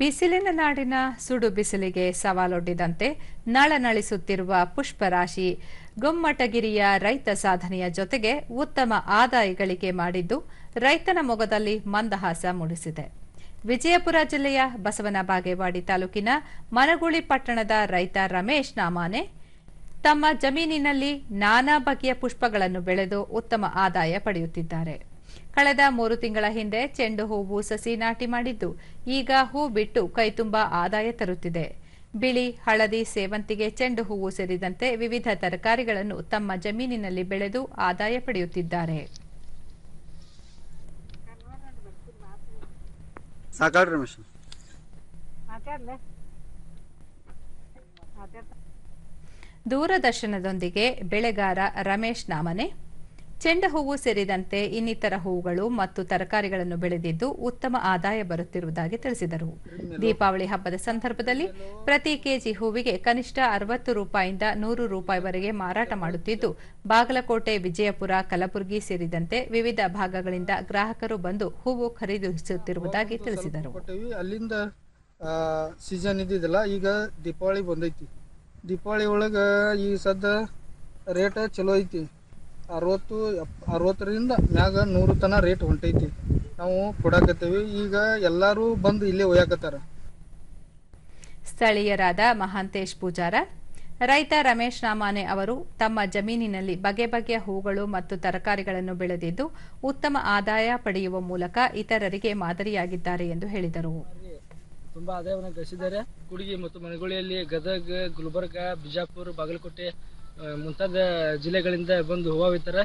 ಬಿಸಿಲಿನ ನಾಡಿನ ಸುಡು ಬಿಸಿಲಿಗೆ ಸವಾಲೊಡ್ಡಿದಂತೆ ನಳನಳಿಸುತ್ತಿರುವ ಪುಷ್ಪರಾಶಿ ಗೊಮ್ಮಟಗಿರಿಯ ರೈತ ಸಾಧನೆಯ ಜೊತೆಗೆ ಉತ್ತಮ ಆದಾಯ ಗಳಿಕೆ ಮಾಡಿದ್ದು, ರೈತನ ಮೊಗದಲ್ಲಿ ಮಂದಹಾಸ ಮೂಡಿಸಿದೆ. ವಿಜಯಪುರ ಜಿಲ್ಲೆಯ ಬಸವನ ಬಾಗೇವಾಡಿ ತಾಲೂಕಿನ ಮನಗುಳಿ ಪಟ್ಟಣದ ರೈತ ರಮೇಶ್ ನಾಮಾನೆ, ತಮ್ಮ ಜಮೀನಿನಲ್ಲಿ ನಾನಾ ಬಗೆಯ ಪುಷ್ಪಗಳನ್ನು ಬೆಳೆದು ಉತ್ತಮ ಆದಾಯ ಪಡೆಯುತ್ತಿದ್ದಾರೆ. ಕಳೆದ ಮೂರು ತಿಂಗಳ ಹಿಂದೆ ಚೆಂಡು ಹೂವು ಸಸಿ ನಾಟಿ ಮಾಡಿದ್ದು ಈಗ ಹೂ ಬಿಟ್ಟು ಕೈತುಂಬ ಆದಾಯ ತರುತ್ತಿದೆ. ಬಿಳಿ ಹಳದಿ ಸೇವಂತಿಗೆ ಚೆಂಡು ಹೂವು ಸೇರಿದಂತೆ ವಿವಿಧ ತರಕಾರಿಗಳನ್ನು ತಮ್ಮ ಜಮೀನಿನಲ್ಲಿ ಬೆಳೆದು ಆದಾಯ ಪಡೆಯುತ್ತಿದ್ದಾರೆ. ದೂರದರ್ಶನದೊಂದಿಗೆ ಬೆಳೆಗಾರ ರಮೇಶ್ ನಾಮನೆ. ಚೆಂಡು ಹೂವು ಸೇರಿದಂತೆ ಇನ್ನಿತರ ಹೂವುಗಳು ಮತ್ತು ತರಕಾರಿಗಳನ್ನು ಬೆಳೆದಿದ್ದು ಉತ್ತಮ ಆದಾಯ ಬರುತ್ತಿರುವುದಾಗಿ ತಿಳಿಸಿದರು. ದೀಪಾವಳಿ ಹಬ್ಬದ ಸಂದರ್ಭದಲ್ಲಿ ಪ್ರತಿ ಕೆಜಿ ಹೂವಿಗೆ ಕನಿಷ್ಠ ಅರವತ್ತು ರೂಪಾಯಿಂದ ನೂರು ರೂಪಾಯಿವರೆಗೆ ಮಾರಾಟ ಮಾಡುತ್ತಿದ್ದು, ಬಾಗಲಕೋಟೆ, ವಿಜಯಪುರ, ಕಲಬುರಗಿ ಸೇರಿದಂತೆ ವಿವಿಧ ಭಾಗಗಳಿಂದ ಗ್ರಾಹಕರು ಬಂದು ಹೂವು ಖರೀದಿಸುತ್ತಿರುವುದಾಗಿ ತಿಳಿಸಿದರು. ಅಲ್ಲಿಂದ ಸೀಸನ್ ಇದ್ದಿದ್ದಲ್ಲ, ಈಗ ದೀಪಾವಳಿ ಬಂದೈತಿ. ದೀಪಾವಳಿ ಒಳಗೆ ಈ ಸದ್ದ ರೇಟ್ ಚಲೋ ಐತಿ. ಅರವತ್ತು ಅರವತ್ತರಿಂದ ಮ್ಯಾಗ ನೂರು ತನ ರೇಟ್ ಹೊಂಟೈತಿ. ನಾವು ಕೊಡಾಕತ್ತೇವಿ. ಈಗ ಎಲ್ಲರೂ ಬಂದು ಇಲ್ಲೇ ಒಯ್ಯಾಕತ್ತಾರ. ಸ್ಥಳೀಯರಾದ ಮಹಾಂತೇಶ್ ಪೂಜಾರ ರೈತ ರಮೇಶ್ ರಾಮಾನೆ ಅವರು ತಮ್ಮ ಜಮೀನಿನಲ್ಲಿ ಬಗೆ ಬಗೆಯ ಹೂಗಳು ಮತ್ತು ತರಕಾರಿಗಳನ್ನು ಬೆಳೆದಿದ್ದು ಉತ್ತಮ ಆದಾಯ ಪಡೆಯುವ ಮೂಲಕ ಇತರರಿಗೆ ಮಾದರಿಯಾಗಿದ್ದಾರೆ ಎಂದು ಹೇಳಿದರು. ತುಂಬಾ ಆದಾಯವನ್ನು ಗಳಿಸಿದ್ದಾರೆ. ಕುಡುಗಿ ಮತ್ತು ಮನಗುಳಿಯಲ್ಲಿ ಗದಗ ಗುಲ್ಬರ್ಗ ಬಿಜಾಪುರ ಬಾಗಲಕೋಟೆ ಮುಂತಾದ ಜಿಲ್ಲೆಗಳಿಂದ ಬಂದು ಹೂವು ಒಯ್ತಾರೆ